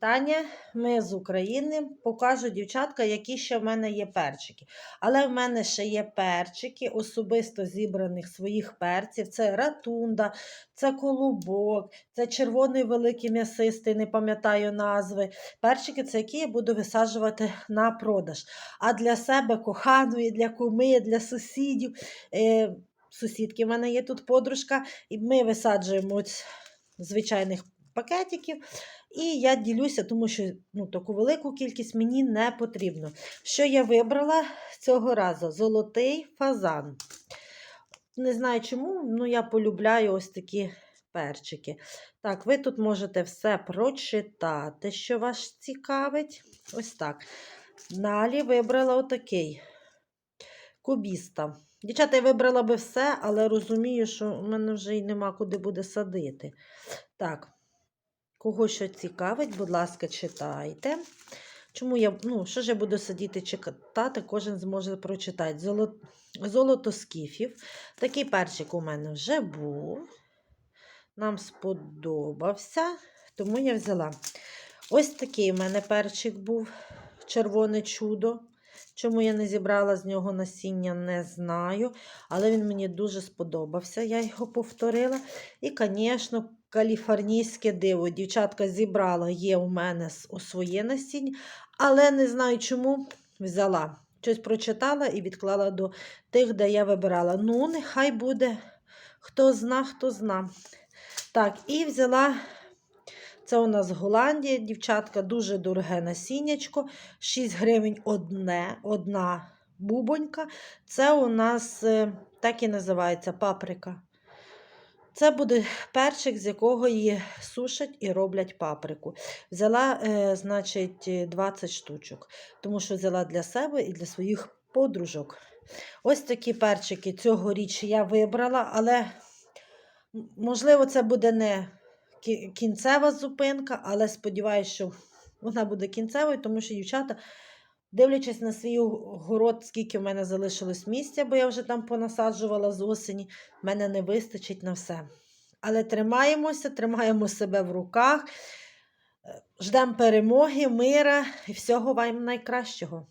Таня, ми з України. Покажу, дівчатка, які ще в мене є перчики. Але в мене ще є перчики, особисто зібраних своїх перців. Це ратунда, це колубок, це червоний великий м'ясистий, не пам'ятаю назви. Перчики це які я буду висаджувати на продаж. А для себе коханої, для куми, для сусідів. Е, сусідки в мене є тут подружка, і ми висаджуємо звичайних пакетиків. І я ділюся, тому що ну, таку велику кількість мені не потрібно. Що я вибрала цього разу? Золотий фазан. Не знаю чому, але я полюбляю ось такі перчики. Так, ви тут можете все прочитати, що вас цікавить. Ось так. Далі вибрала отакий кубіста. Дівчата, я вибрала би все, але розумію, що в мене вже й нема куди буде садити. Так, кого що цікавить, будь ласка, читайте. Чому я, ну, що ж я буду сидіти читати, кожен зможе прочитати. Золо... Золото скіфів. Такий перчик у мене вже був. Нам сподобався, тому я взяла. Ось такий у мене перчик був червоне чудо. Чому я не зібрала з нього насіння, не знаю. Але він мені дуже сподобався, я його повторила. І, звісно, каліфорнійське диво. Дівчатка зібрала, є у мене своє насіння, але не знаю чому взяла. Щось прочитала і відклала до тих, де я вибирала. Ну, нехай буде, хто зна, хто зна. Так, і взяла. Це у нас Голландія, дівчатка, дуже дороге насіннячко. 6 гривень одне, одна бубонька. Це у нас е, так і називається паприка. Це буде перчик, з якого її сушать і роблять паприку. Взяла, е, значить, 20 штучок, тому що взяла для себе і для своїх подружок. Ось такі перчики цьогоріч я вибрала, але, можливо, це буде не кінцева зупинка, але сподіваюся, що вона буде кінцевою, тому що дівчата, дивлячись на свій город, скільки в мене залишилось місця, бо я вже там понасаджувала з осені, в мене не вистачить на все. Але тримаємося, тримаємо себе в руках, ждемо перемоги, мира і всього вам найкращого.